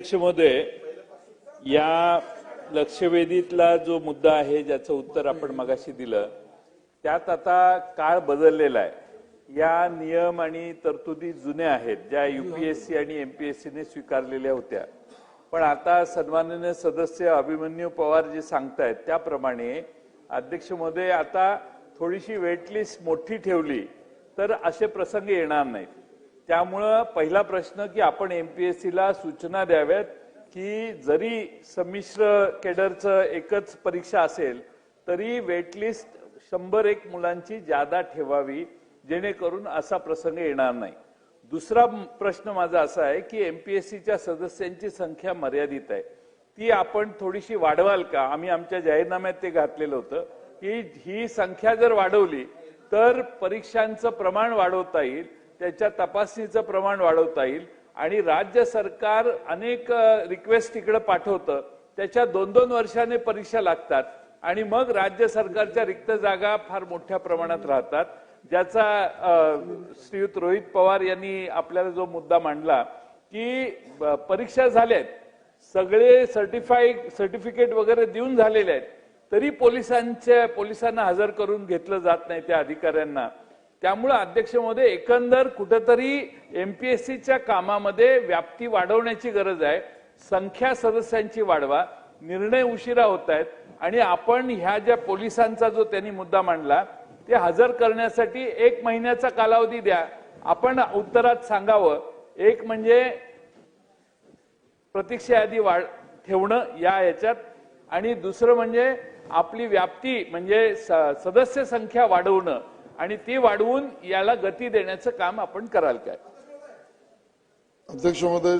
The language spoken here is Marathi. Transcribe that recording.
अध्यक्ष या लक्षवेधीतला जो मुद्दा आहे ज्याचं उत्तर आपण मगाशी दिलं त्यात आता काळ बदललेला आहे. या नियम आणि तरतुदी जुन्या आहेत ज्या युपीएससी आणि एमपीएससीने स्वीकारलेल्या होत्या. पण आता सन्माननीय सदस्य अभिमन्यू पवार जे सांगतायत त्याप्रमाणे अध्यक्ष महोदय आता थोडीशी वेटलिस्ट मोठी ठेवली तर असे प्रसंग येणार नाहीत. त्यामुळं पहिला प्रश्न की आपण एमपीएससीला सूचना द्याव्यात की जरी संमिश्र केडरचं एकच परीक्षा असेल तरी वेटलिस्ट शंभर एक मुलांची जादा ठेवावी जेणेकरून असा प्रसंग येणार नाही. दुसरा प्रश्न माझा असा आहे की एमपीएससीच्या सदस्यांची संख्या मर्यादित आहे. ती आपण थोडीशी वाढवाल का? आम्ही आमच्या जाहीरनाम्यात ते घातलेलं होतं की ही संख्या जर वाढवली तर परीक्षांचं प्रमाण वाढवता येईल. त्याच्या तपासणीचं प्रमाण वाढवता येईल. आणि राज्य सरकार अनेक रिक्वेस्ट तिकडे पाठवतं. त्याच्या दोन दोन वर्षाने परीक्षा लागतात. आणि मग राज्य सरकारच्या रिक्त जागा फार मोठ्या प्रमाणात राहतात. ज्याचा श्रीयुत रोहित पवार यांनी आपल्याला जो मुद्दा मांडला की परीक्षा झाल्यात. सगळे सर्टिफाय सर्टिफिकेट वगैरे देऊन झालेले आहेत. तरी पोलिसांच्या पोलिसांना हजर करून घेतलं जात नाही त्या अधिकाऱ्यांना. त्यामुळं अध्यक्षमध्ये एकंदर कुठंतरी एमपीएससीच्या कामामध्ये व्याप्ती वाढवण्याची गरज आहे. संख्या सदस्यांची वाढवा. निर्णय उशिरा होत आहेत. आणि आपण ह्या ज्या पोलिसांचा जो त्यांनी मुद्दा मांडला ते हजर करण्यासाठी एक महिन्याचा कालावधी द्या. आपण उत्तरात सांगावं एक म्हणजे प्रतीक्षा यादी वाढ ठेवणं या याच्यात. आणि दुसरं म्हणजे आपली व्याप्ती म्हणजे स- सदस्य संख्या वाढवणं. आणि ती वाढवून याला गती देण्याचं काम आपण कराल काय? अध्यक्ष महोदय